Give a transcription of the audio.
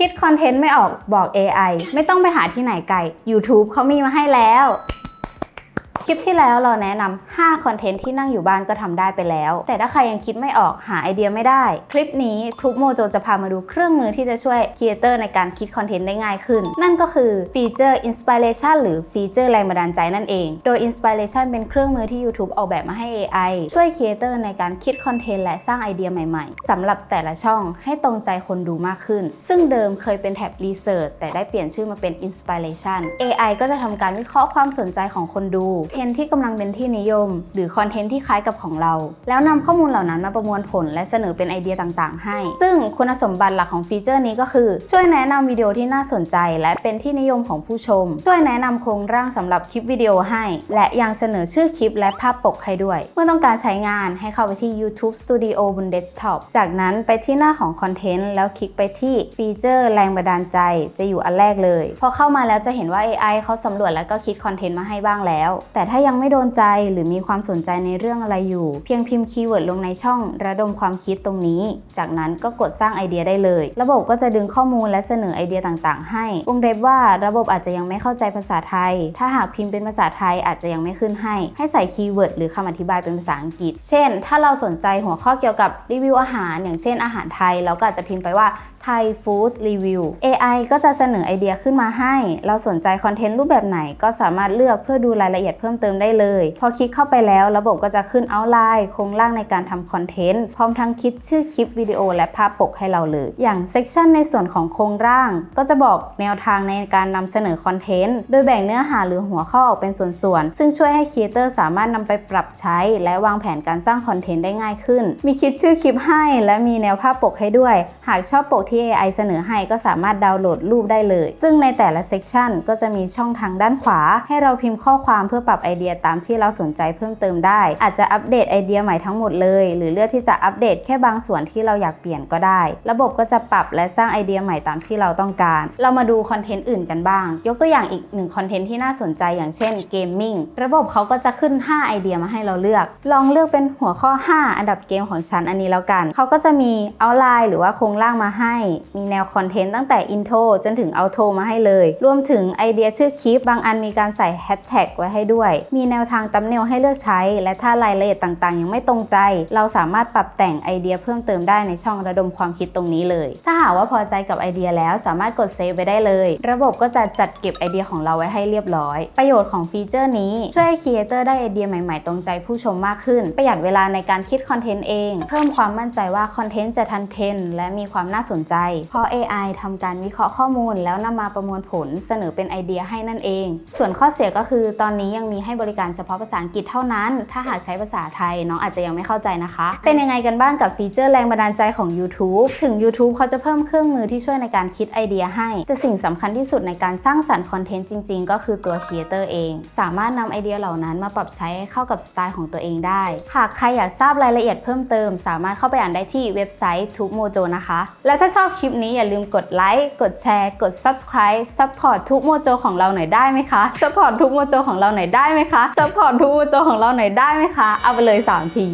คิดคอนเทนต์ไม่ออกบอก AI ไม่ต้องไปหาที่ไหนไกล YouTube เขามีมาให้แล้ว คลิปที่แล้วเราแนะนำ5คอนเทนต์ที่นั่งอยู่บ้านก็ทำได้ไปแล้ว แต่ถ้าใครยังคิดไม่ออกหาไอเดียไม่ได้ คลิปนี้ทุกโมโจจะพามาดูเครื่องมือที่จะช่วยครีเอเตอร์ในการคิดคอนเทนต์ได้ง่ายขึ้น นั่นก็คือฟีเจอร์ Inspiration หรือฟีเจอร์แรงบันดาลใจนั่นเอง โดย Inspiration เป็นเครื่องมือที่ YouTube ออกแบบมาให้ AI ช่วยครีเอเตอร์ในการคิดคอนเทนต์และสร้างไอเดียใหม่ๆสำหรับแต่ละช่องให้ตรงใจคนดูมากขึ้น ซึ่งเดิมเคยเป็นแท็บ Research แต่ได้เปลี่ยนชื่อมาเป็น Inspiration AI ก็จะทำการวิเคราะห์ความสนใจของคนดูเทรนด์ที่กำลังเป็นที่นิยม หรือคอนเทนต์ที่คล้ายกับของเรา แล้วนำข้อมูลเหล่านั้นมาประมวลผลและเสนอเป็นไอเดียต่างๆ ให้ ซึ่งคุณสมบัติหลักของฟีเจอร์นี้ก็คือ ช่วยแนะนำวิดีโอที่น่าสนใจ และเป็นที่นิยมของผู้ชม ช่วยแนะนำโครงร่างสำหรับคลิปวิดีโอให้ และยังเสนอชื่อคลิปและภาพปกให้ด้วย เมื่อต้องการใช้งานให้เข้าไปที่ YouTube Studio บนเดสก์ท็อปจากนั้นไปที่หน้าของคอนเทนต์แล้วคลิกไปที่ฟีเจอร์แรงบันดาลใจจะอยู่อันแรกเลย พอเข้ามาแล้วจะเห็นว่า AI เขาสำรวจแล้วก็คิดคอนเทนต์มาให้บ้างแล้ว แต่ถ้ายังไม่โดนใจหรือมีความสนใจในเรื่องอะไรอยู่ เพียงพิมพ์คีย์เวิร์ดลงในช่องระดมความคิดตรงนี้ จากนั้นก็กดสร้างไอเดียได้เลย ระบบก็จะดึงข้อมูลและเสนอไอเดียต่างๆ ให้วงเล็บว่าระบบอาจจะยังไม่เข้าใจภาษาไทย ถ้าหากพิมพ์เป็นภาษาไทยอาจจะยังไม่ขึ้นให้ ให้ใส่คีย์เวิร์ดหรือคำอธิบายเป็นภาษาอังกฤษ เช่น ถ้าเราสนใจหัวข้อเกี่ยวกับรีวิวอาหาร อย่างเช่นอาหารไทย เราก็อาจจะพิมพ์ไปว่าไทยฟู้ดรีวิว AI ก็จะเสนอไอเดียขึ้นมาให้ เราสนใจคอนเทนต์รูปแบบไหนก็สามารถเลือกเพื่อดูรายละเอียดเพิ่มเติมได้เลย พอคลิกเข้าไปแล้วระบบก็จะขึ้นเอาไลน์โครงร่างในการทำคอนเทนต์พร้อมทั้งคิดชื่อคลิปวิดีโอและภาพปกให้เราเลย อย่างเซกชันในส่วนของโครงร่าง ก็จะบอกแนวทางในการนำเสนอคอนเทนต์โดยแบ่งเนื้อหาหรือหัวข้อออกเป็นส่วนๆซึ่งช่วยให้ครีเอเตอร์สามารถนำไปปรับใช้ และวางแผนการสร้างคอนเทนต์ได้ง่ายขึ้น มีคิดชื่อคลิปให้ และมีแนวภาพปกให้ด้วย หากชอบปกที่ AI เสนอให้ก็สามารถดาวน์โหลดรูปได้เลย ซึ่งในแต่ละเซกชันก็จะมีช่องทางด้านขวา ให้เราพิมพ์ข้อความเพื่อปรับไอเดียตามที่เราสนใจเพิ่มเติมได้ อาจจะอัปเดตไอเดียใหม่ทั้งหมดเลย หรือเลือกที่จะอัปเดตแค่บางส่วนที่เราอยากเปลี่ยนก็ได้ ระบบก็จะปรับและสร้างไอเดียใหม่ตามที่เราต้องการ เรามาดูคอนเทนต์อื่นกันบ้าง ยกตัวอย่างอีกหนึ่งคอนเทนต์ที่น่าสนใจอย่างเช่นเกมมิ่งระบบเขาก็จะขึ้น 5 ไอเดียมาให้เราเลือก ลองเลือกเป็นหัวข้อ 5 อันดับเกมของฉันอันนี้แล้วกัน เขาก็จะมีเอาไลน์หรือว่าโครงร่างมาให้ มีแนวคอนเทนต์ตั้งแต่อินโทรจนถึงเอาโทมาให้เลย รวมถึงไอเดียชื่อคลิปบางอันมีการใส่แฮชแท็กไว้ให้ด้วยมีแนวทางตัมเนลให้เลือกใช้ และถ้ารายละเอียดต่างๆ ยังไม่ตรงใจ เราสามารถปรับแต่งไอเดียเพิ่มเติมได้ในช่องระดมความคิดตรงนี้เลย ถ้าหากว่าพอใจกับไอเดียแล้วสามารถกดเซฟไปได้เลย ระบบก็จะจัดเก็บไอเดียของเราไว้ให้เรียบร้อย ประโยชน์ของฟีเจอร์นี้ช่วยให้ครีเอเตอร์ได้ไอเดียใหม่ๆ ตรงใจผู้ชมมากขึ้น ประหยัดเวลาในการคิดคอนเทนต์เอง เพิ่มความมั่นใจว่าคอนเทนต์จะทันเทรนและมีความน่าสนใจ เพราะ AI ทำการวิเคราะห์ข้อมูล แล้วนำมาประมวลผลเสนอเป็นไอเดียให้นั่นเอง ส่วนข้อเสียก็คือตอนนี้ยังมีให้บริการเฉพาะภาษาอังกฤษเท่านั้น ถ้าหากใช้ภาษาไทยน้องอาจจะยังไม่เข้าใจนะคะ เป็นยังไงกันบ้างกับฟีเจอร์แรงบันดาลใจของ YouTube ถึง YouTube เขาจะเพิ่มเครื่องมือที่ช่วยในการคิดไอเดียให้ แต่สิ่งสำคัญที่สุดในการสร้างสรรค์คอนเทนต์จริง ๆ ก็คือตัวครีเอเตอร์เอง สามารถนำไอเดียเหล่านั้นมาปรับใช้เข้ากับสไตล์ของตัวเองได้ หากใครอยากทราบรายละเอียดเพิ่มเติม สามารถเข้าไปอ่านได้ที่เว็บไซต์ทุกโมโจนะคะ และถ้าชอบคลิปนี้อย่าลืมกดไลค์ กดแชร์ กด subscribe support ทุกโมโจของเราหน่อยได้ไหมคะ support ทุกโมโจของเราหน่อยได้ไหมคะซัพพอร์ตทุกโมโจของเราหน่อยได้ไหมคะ เอาไปเลย 3 ที